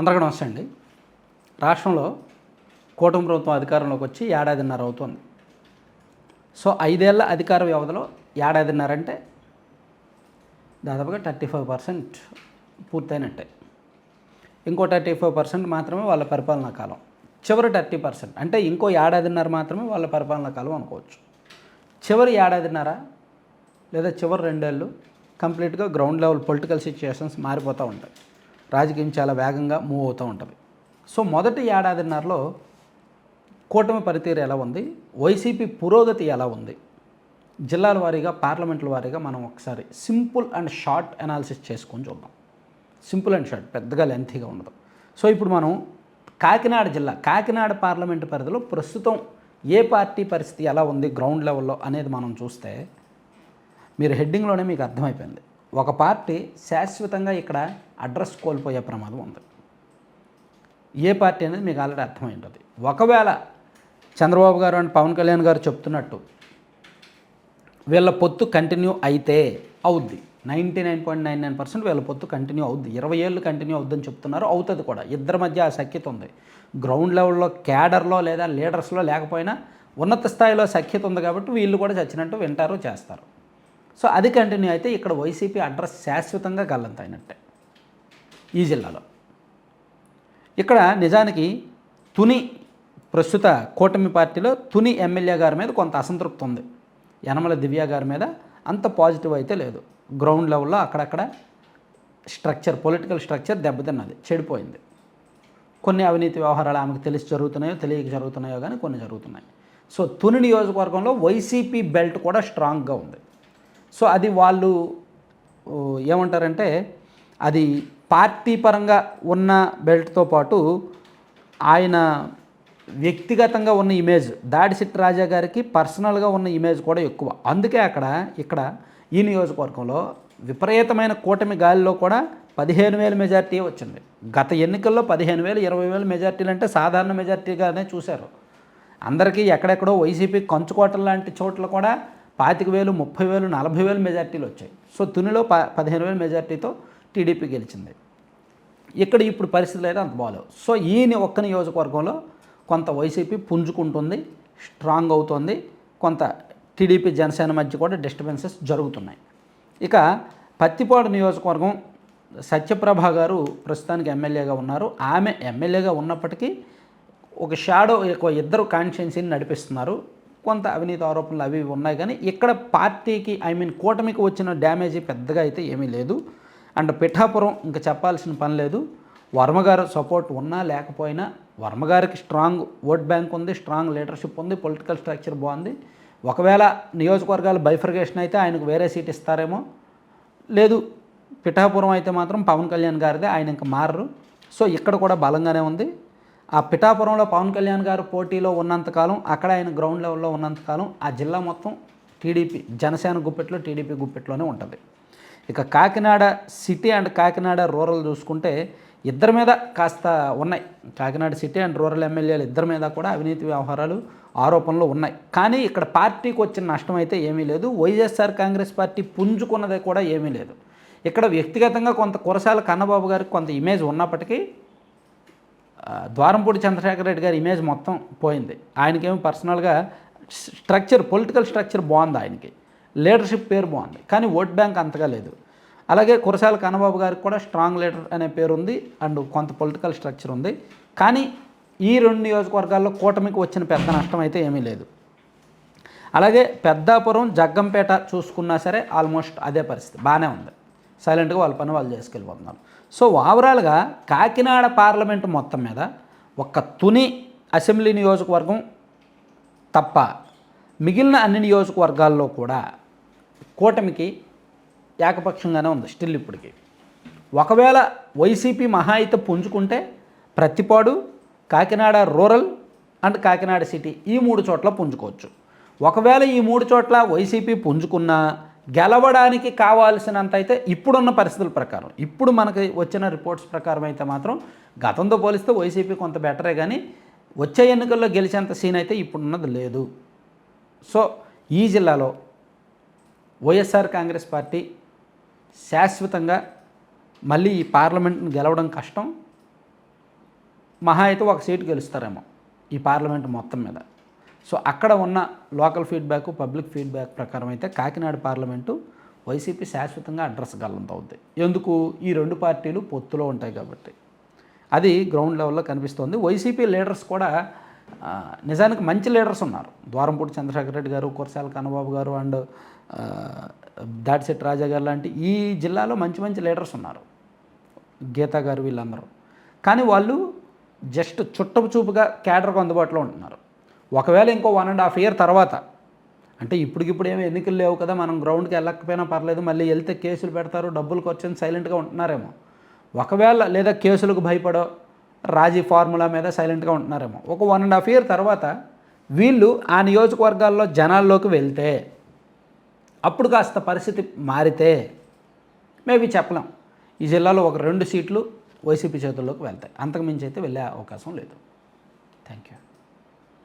అందరికీ నమస్తే అండి. రాష్ట్రంలో కూటమి ప్రభుత్వం అధికారంలోకి వచ్చి ఏడాదిన్నర అవుతుంది. సో ఐదేళ్ళ అధికార వ్యవధిలో ఏడాదిన్నర అంటే దాదాపుగా థర్టీ ఫైవ్ పర్సెంట్ పూర్తయినట్టే. ఇంకో థర్టీ ఫైవ్ పర్సెంట్ మాత్రమే వాళ్ళ పరిపాలనా కాలం. చివరి థర్టీ పర్సెంట్ అంటే ఇంకో ఏడాదిన్నర మాత్రమే వాళ్ళ పరిపాలనా కాలం అనుకోవచ్చు. చివరి ఏడాదిన్నర లేదా చివరి రెండేళ్ళు కంప్లీట్గా గ్రౌండ్ లెవెల్ పొలిటికల్ సిచ్యుయేషన్స్ మారిపోతూ ఉంటాయి. రాజకీయం చాలా వేగంగా మూవ్ అవుతూ ఉంటుంది. సో మొదటి ఏడాదిన్నరలో కూటమి పనితీరు ఎలా ఉంది? వైసీపీ పురోగతి ఎలా ఉంది? జిల్లాల వారీగా పార్లమెంట్ల వారీగా మనం ఒకసారి సింపుల్ అండ్ షార్ట్ అనాలిసిస్ చేసుకొని చూద్దాం. సింపుల్ అండ్ షార్ట్ పెద్దగా లెంతీగా ఉండదు. సో ఇప్పుడు మనం కాకినాడ జిల్లా కాకినాడ పార్లమెంటు పరిధిలో ప్రస్తుతం ఏ పార్టీ పరిస్థితి ఎలా ఉంది? గ్రౌండ్ లెవెల్లో అనేది మనం చూస్తే మీరు హెడ్డింగ్లోనే మీకు అర్థమైపోయింది. ఒక పార్టీ శాశ్వతంగా ఇక్కడ అడ్రస్ కోల్పోయే ప్రమాదం ఉంది. ఏ పార్టీ అనేది మీకు ఆల్రెడీ అర్థమై ఉంటుంది ఒకవేళ చంద్రబాబు గారు అండ్ పవన్ కళ్యాణ్ గారు చెప్తున్నట్టు వీళ్ళ పొత్తు కంటిన్యూ అయితే అవుద్ది. Ninety nine point nine nine percent వీళ్ళ పొత్తు కంటిన్యూ అవుద్ది. ఇరవై ఏళ్ళు కంటిన్యూ అవుద్దని చెప్తున్నారు అవుతుంది కూడా. ఇద్దరి మధ్య ఆ సఖ్యత ఉంది. గ్రౌండ్ లెవెల్లో క్యాడర్లో లేదా లీడర్స్లో లేకపోయినా ఉన్నత స్థాయిలో సఖ్యత ఉంది కాబట్టి వీళ్ళు కూడా చచ్చినట్టు వింటారు చేస్తారు. సో అది కంటిన్యూ అయితే ఇక్కడ వైసీపీ అడ్రస్ శాశ్వతంగా గల్లంతైనట్టే ఈ జిల్లాలో. ఇక్కడ నిజానికి తుని ప్రస్తుత కూటమి పార్టీలో తుని ఎమ్మెల్యే గారి మీద కొంత అసంతృప్తి ఉంది. యనమల దివ్య గారి మీద అంత పాజిటివ్ అయితే లేదు. గ్రౌండ్ లెవెల్లో అక్కడక్కడ స్ట్రక్చర్ పొలిటికల్ స్ట్రక్చర్ దెబ్బతిన్నది చెడిపోయింది. కొన్ని అవినీతి వ్యవహారాలు ఆమెకు తెలిసి జరుగుతున్నాయో తెలియక జరుగుతున్నాయో కానీ కొన్ని జరుగుతున్నాయి. సో తుని నియోజకవర్గంలో వైసీపీ బెల్ట్ కూడా స్ట్రాంగ్గా ఉంది. సో అది వాళ్ళు ఏమంటారంటే అది పార్టీ పరంగా ఉన్న బెల్ట్తో పాటు ఆయన వ్యక్తిగతంగా ఉన్న ఇమేజ్ దాడిసిట్టి రాజా గారికి పర్సనల్గా ఉన్న ఇమేజ్ కూడా ఎక్కువ. అందుకే అక్కడ ఇక్కడ ఈ నియోజకవర్గంలో విపరీతమైన కూటమి గాలిలో కూడా పదిహేను వేల మెజార్టీ వచ్చింది. గత ఎన్నికల్లో పదిహేను వేలు ఇరవై వేల మెజార్టీలు అంటే సాధారణ మెజార్టీగానే చూశారు. అందరికీ ఎక్కడెక్కడో వైసీపీ కంచుకోటలు లాంటి చోట్ల కూడా పాతిక వేలు ముప్పై వేలు నలభై వేలు మెజార్టీలు వచ్చాయి. సో తునిలో ప పదిహేను వేల మెజార్టీతో టీడీపీ గెలిచింది. ఇక్కడ ఇప్పుడు పరిస్థితులు అయితే అంత బాగాలేవు. సో ఈ ని- ఒక్క నియోజకవర్గంలో కొంత వైసీపీ పుంజుకుంటుంది స్ట్రాంగ్ అవుతుంది కొంత టీడీపీ జనసేన మధ్య కూడా డిస్టర్బెన్సెస్ జరుగుతున్నాయి. ఇక పత్తిపాడు నియోజకవర్గం సత్యప్రభ గారు ప్రస్తుతానికి ఎమ్మెల్యేగా ఉన్నారు. ఆమె ఎమ్మెల్యేగా ఉన్నప్పటికీ ఒక షాడో ఒక ఇద్దరు కాన్స్టిట్యున్సీని నడిపిస్తున్నారు. కొంత అవినీతి ఆరోపణలు అవి ఉన్నాయి కానీ ఇక్కడ పార్టీకి ఐ మీన్ కూటమికి వచ్చిన డ్యామేజ్ పెద్దగా అయితే ఏమీ లేదు. అండ్ పిఠాపురం ఇంకా చెప్పాల్సిన పని లేదు. వర్మగారు సపోర్ట్ ఉన్నా లేకపోయినా వర్మగారికి స్ట్రాంగ్ ఓట్ బ్యాంక్ ఉంది స్ట్రాంగ్ లీడర్షిప్ ఉంది పొలిటికల్ స్ట్రక్చర్ బాగుంది. ఒకవేళ నియోజకవర్గాలు బైఫర్గేషన్ అయితే ఆయనకు వేరే సీట్ ఇస్తారేమో. లేదు పిఠాపురం అయితే మాత్రం పవన్ కళ్యాణ్ గారిదే ఆయన ఇంకా మారరు. సో ఇక్కడ కూడా బలంగానే ఉంది. ఆ పిఠాపురంలో పవన్ కళ్యాణ్ గారు పోటీలో ఉన్నంతకాలం అక్కడ ఆయన గ్రౌండ్ లెవెల్లో ఉన్నంతకాలం ఆ జిల్లా మొత్తం టీడీపీ జనసేన గుప్పెట్లో టీడీపీ గుప్పెట్లోనే ఉంటుంది. ఇక Kakinada city and Kakinada rural చూసుకుంటే ఇద్దరి మీద కాస్త ఉన్నాయి. కాకినాడ సిటీ అండ్ రూరల్ ఎమ్మెల్యేలు ఇద్దరి మీద కూడా అవినీతి వ్యవహారాలు ఆరోపణలు ఉన్నాయి. కానీ ఇక్కడ పార్టీకి వచ్చిన నష్టం అయితే ఏమీ లేదు. వైఎస్ఆర్ కాంగ్రెస్ పార్టీ పుంజుకున్నది కూడా ఏమీ లేదు. ఇక్కడ వ్యక్తిగతంగా కొంత కురసాల కన్నబాబు గారికి కొంత ఇమేజ్ ఉన్నప్పటికీ ద్వారంపూడి చంద్రశేఖర్ రెడ్డి గారి ఇమేజ్ మొత్తం పోయింది. ఆయనకేమో పర్సనల్గా స్ట్రక్చర్ పొలిటికల్ స్ట్రక్చర్ బాగుంది ఆయనకి. లీడర్షిప్ పేరు బాగుంది. కానీ ఓట్ బ్యాంక్ అంతగా లేదు. అలాగే కురసాల కన్నబాబు గారికి కూడా స్ట్రాంగ్ లీడర్ అనే పేరు ఉంది. అండ్ కొంత పొలిటికల్ స్ట్రక్చర్ ఉంది. కానీ ఈ రెండు నియోజకవర్గాల్లో కూటమికి వచ్చిన పెద్ద నష్టం అయితే ఏమీ లేదు. అలాగే పెద్దాపురం జగ్గంపేట చూసుకున్నా సరే ఆల్మోస్ట్ అదే పరిస్థితి. బాగానే ఉంది. సైలెంట్గా వాళ్ళ పని వాళ్ళు చేసుకెళ్ళిపోతున్నారు. సో ఓవరాల్గా కాకినాడ పార్లమెంటు మొత్తం మీద ఒక్క తుని అసెంబ్లీ నియోజకవర్గం తప్ప మిగిలిన అన్ని నియోజకవర్గాల్లో కూడా కూటమికి ఏకపక్షంగానే ఉంది స్టిల్ ఇప్పటికి. ఒకవేళ వైసీపీ మహా అయితే పుంజుకుంటే Prathipadu Kakinada rural and Kakinada city ఈ మూడు చోట్ల పుంజుకోవచ్చు. ఒకవేళ ఈ మూడు చోట్ల వైసీపీ పుంజుకున్నా గెలవడానికి కావాల్సినంత అయితే ఇప్పుడున్న పరిస్థితుల ప్రకారం. ఇప్పుడు మనకి వచ్చిన రిపోర్ట్స్ ప్రకారం అయితే మాత్రం గతంతో పోలిస్తే వైసీపీ కొంత బెటరే కానీ వచ్చే ఎన్నికల్లో గెలిచేంత సీన్ అయితే ఇప్పుడున్నది లేదు. సో ఈ జిల్లాలో వైఎస్ఆర్ కాంగ్రెస్ పార్టీ శాశ్వతంగా మళ్ళీ ఈ పార్లమెంట్ను గెలవడం కష్టం. మహా అయితే ఒక సీటు గెలుస్తారేమో ఈ పార్లమెంట్ మొత్తం మీద. సో అక్కడ ఉన్న లోకల్ ఫీడ్బ్యాక్ పబ్లిక్ ఫీడ్బ్యాక్ ప్రకారం అయితే కాకినాడ పార్లమెంటు వైసీపీ శాశ్వతంగా అడ్రస్ గల్లంతవుద్ది ఎందుకు? ఈ రెండు పార్టీలు పొత్తులో ఉంటాయి కాబట్టి. అది గ్రౌండ్ లెవెల్లో కనిపిస్తోంది. వైసీపీ లీడర్స్ కూడా నిజానికి మంచి లీడర్స్ ఉన్నారు. ద్వారంపూడి చంద్రశేఖర రెడ్డి గారు కురసాల కన్నబాబు గారు అండ్ ఆ, రాజా గారు లాంటి ఈ జిల్లాలో మంచి మంచి లీడర్స్ ఉన్నారు. గీతా గారు వీళ్ళందరూ. కానీ వాళ్ళు జస్ట్ చుట్టపు చూపుగా క్యాడర్కు అందుబాటులో ఉంటున్నారు. ఒకవేళ ఇంకో వన్ అండ్ హాఫ్ ఇయర్ తర్వాత అంటే ఇప్పటికిప్పుడు ఏమి ఎన్నికలు లేవు కదా మనం గ్రౌండ్కి వెళ్ళకపోయినా పర్లేదు మళ్ళీ వెళ్తే కేసులు పెడతారు డబ్బులు ఖర్చు సైలెంట్గా ఉంటున్నారేమో. ఒకవేళ లేదా కేసులకు భయపడో రాజీ ఫార్ములా మీద సైలెంట్గా ఉంటున్నారేమో. ఒక వన్ అండ్ హాఫ్ ఇయర్ తర్వాత వీళ్ళు ఆ నియోజకవర్గాల్లో జనాల్లోకి వెళ్తే అప్పుడు కాస్త పరిస్థితి మారితే మేబీ చెప్పలేం. ఈ జిల్లాలో ఒక రెండు సీట్లు వైసీపీ చేతుల్లోకి వెళ్తాయి. అంతకుమించి అయితే వెళ్ళే అవకాశం లేదు. Thank you